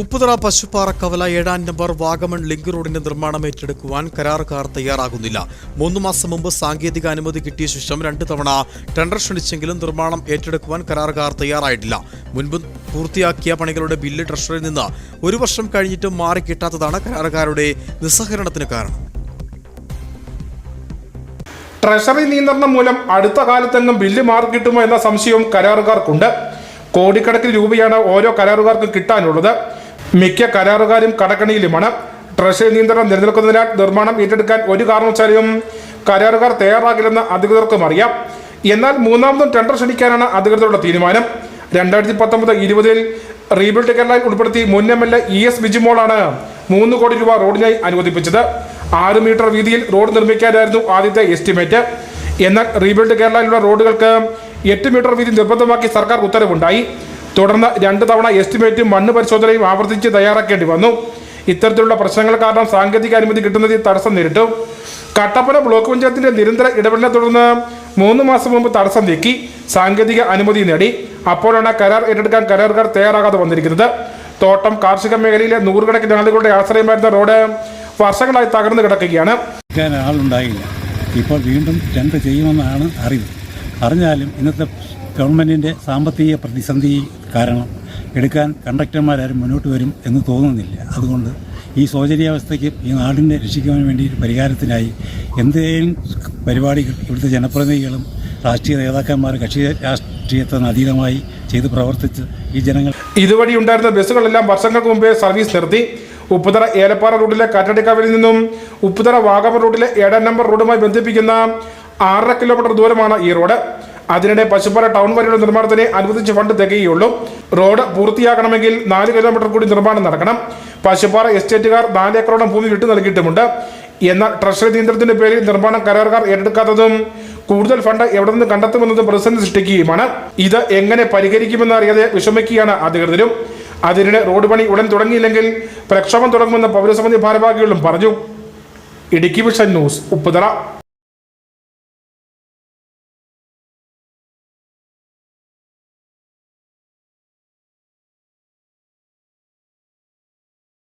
ഉപ്പുതറ പശുപ്പാറ കവല ഏഴാം number Vagamon link റോഡിന്റെ നിർമ്മാണം ഏറ്റെടുക്കുവാൻ കരാറുകാർ തയ്യാറാകുന്നില്ല. മൂന്ന് മാസം മുമ്പ് സാങ്കേതിക അനുമതി കിട്ടിയ ശേഷം രണ്ട് തവണ ടെൻഡർ ക്ഷണിച്ചെങ്കിലും നിർമ്മാണം ഏറ്റെടുക്കുവാൻ കരാറുകാർ തയ്യാറായിട്ടില്ല. മുൻപ് പൂർത്തിയാക്കിയ പണികളുടെ ബില്ല് ട്രഷറിയിൽ നിന്ന് ഒരു വർഷം കഴിഞ്ഞിട്ടും മാറി കിട്ടാത്തതാണ് കരാറുകാരുടെ നിസ്സഹകരണത്തിന് കാരണം. ട്രഷറി നിയന്ത്രണം മൂലം അടുത്ത കാലത്തെങ്ങും ബില്ല് മാറി കിട്ടുമോ എന്ന സംശയവും കരാറുകാർക്കുണ്ട്. കോടിക്കണക്കിന് രൂപയാണ് ഓരോ കരാറുകാർക്കും കിട്ടാനുള്ളത്. മിക്ക കരാറുകാരും കടക്കണിയിലുമാണ്. ട്രഷറി നിയന്ത്രണം നിലനിൽക്കുന്നതിനാൽ നിർമ്മാണം ഏറ്റെടുക്കാൻ ഒരു കാരണവശാലും കരാറുകാർ തയ്യാറാകില്ലെന്ന് അധികൃതർക്കും അറിയാം. എന്നാൽ മൂന്നാമതും ടെൻഡർ ക്ഷണിക്കാനാണ് അധികൃതരുടെ തീരുമാനം. രണ്ടായിരത്തി പത്തൊമ്പത് ഇരുപതിൽ റീബിൽഡ് കേരളയിൽ ഉൾപ്പെടുത്തി മുൻ M L A E S ബിജിമോളാണ് മൂന്ന് കോടി രൂപ റോഡിനായി അനുവദിപ്പിച്ചത്. ആറ് മീറ്റർ വീതിയിൽ റോഡ് നിർമ്മിക്കാനായിരുന്നു ആദ്യത്തെ എസ്റ്റിമേറ്റ്. എന്നാൽ റീബിൽഡ് കേരളയിലുള്ള റോഡുകൾക്ക് എട്ട് മീറ്റർ വീതി നിർബന്ധമാക്കി സർക്കാർ ഉത്തരവുണ്ടായി. തുടർന്ന് രണ്ട് തവണ എസ്റ്റിമേറ്റും മണ്ണ് പരിശോധനയും ആവർത്തിച്ച് തയ്യാറാക്കേണ്ടി വന്നു. ഇത്തരത്തിലുള്ള പ്രശ്നങ്ങൾ കാരണം സാങ്കേതിക അനുമതി കിട്ടുന്നതിൽ തടസ്സം നേരിട്ടു. കട്ടപ്പന ബ്ലോക്ക് പഞ്ചായത്തിന്റെ നിരന്തര ഇടപെടലിനെ തുടർന്ന് മൂന്ന് മാസം മുമ്പ് തടസ്സം നീക്കി. സാങ്കേതിക അനുമതി നേടി. അപ്പോഴാണ് കരാർ ഏറ്റെടുക്കാൻ കരാറുകാർ തയ്യാറാകാതെ വന്നിരിക്കുന്നത്. തോട്ടം കാർഷിക മേഖലയിലെ നൂറുകണക്കിന് ആളുകളുടെ ആശ്രയമായിരുന്ന റോഡ് വർഷങ്ങളായി തകർന്നു കിടക്കുകയാണ്. ഇപ്പോൾ വീണ്ടും ചെയ്യുമെന്നാണ് അറിവ്. അറിഞ്ഞാലും ഇന്നത്തെ ഗവൺമെന്റിന്റെ സാമ്പത്തിക പ്രതിസന്ധി കാരണം എടുക്കാൻ കണ്ടക്ടർമാരാരും മുന്നോട്ട് വരും എന്ന് തോന്നുന്നില്ല. അതുകൊണ്ട് ഈ ശോചനീയാവസ്ഥയ്ക്ക് ഈ നാടിനെ രക്ഷിക്കാൻ വേണ്ടി പരിഹാരത്തിനായി എന്തെങ്കിലും പരിപാടികൾ ഇവിടുത്തെ ജനപ്രതിനിധികളും രാഷ്ട്രീയ നേതാക്കന്മാർ കക്ഷി രാഷ്ട്രീയത്തിന് അതീതമായി ചെയ്ത് പ്രവർത്തിച്ച് ഈ ജനങ്ങൾ ഇതുവഴി ഉണ്ടായിരുന്ന ബസ്സുകളെല്ലാം വർഷങ്ങൾക്ക് മുമ്പേ സർവീസ് നിർത്തി. ഉപ്പുതറ ഏലപ്പാറ റൂട്ടിലെ കാറ്റടിക്കാവിൽ നിന്നും ഉപ്പുതറ വാഗമ റൂട്ടിലെ ഏഴാം നമ്പർ റോഡുമായി ബന്ധിപ്പിക്കുന്ന ആറര കിലോമീറ്റർ ദൂരമാണ് ഈ റോഡ്. അതിനിടെ പശുപ്പാറ ടൗൺ വരെയുള്ള നിർമ്മാണത്തിന് അനുവദിച്ച ഫണ്ട് തികയുള്ളൂ. റോഡ് പൂർത്തിയാക്കണമെങ്കിൽ നാല് കിലോമീറ്റർ കൂടി നിർമ്മാണം നടക്കണം. പശുപ്പാറ എസ്റ്റേറ്റുകാർ നാല് ഏക്കറോളം ഭൂമി വിട്ടു നൽകിയിട്ടുമുണ്ട്. എന്നാൽ ട്രഷറി നിയന്ത്രണത്തിന്റെ പേരിൽ നിർമ്മാണം കരാറുകാർ ഏറ്റെടുക്കാത്തതും കൂടുതൽ ഫണ്ട് എവിടെ നിന്ന് കണ്ടെത്തുമെന്നതും പ്രതിസന്ധി സൃഷ്ടിക്കുകയുമാണ്. ഇത് എങ്ങനെ പരിഹരിക്കുമെന്ന് അറിയാതെ വിഷമിക്കുകയാണ് അധികൃതരും. അതിനിടെ റോഡ് പണി ഉടൻ തുടങ്ങിയില്ലെങ്കിൽ പ്രക്ഷോഭം തുടങ്ങുമെന്ന് പൗരസമിതി ഭാരവാഹികളും പറഞ്ഞു. Idukki vision news Upputhara.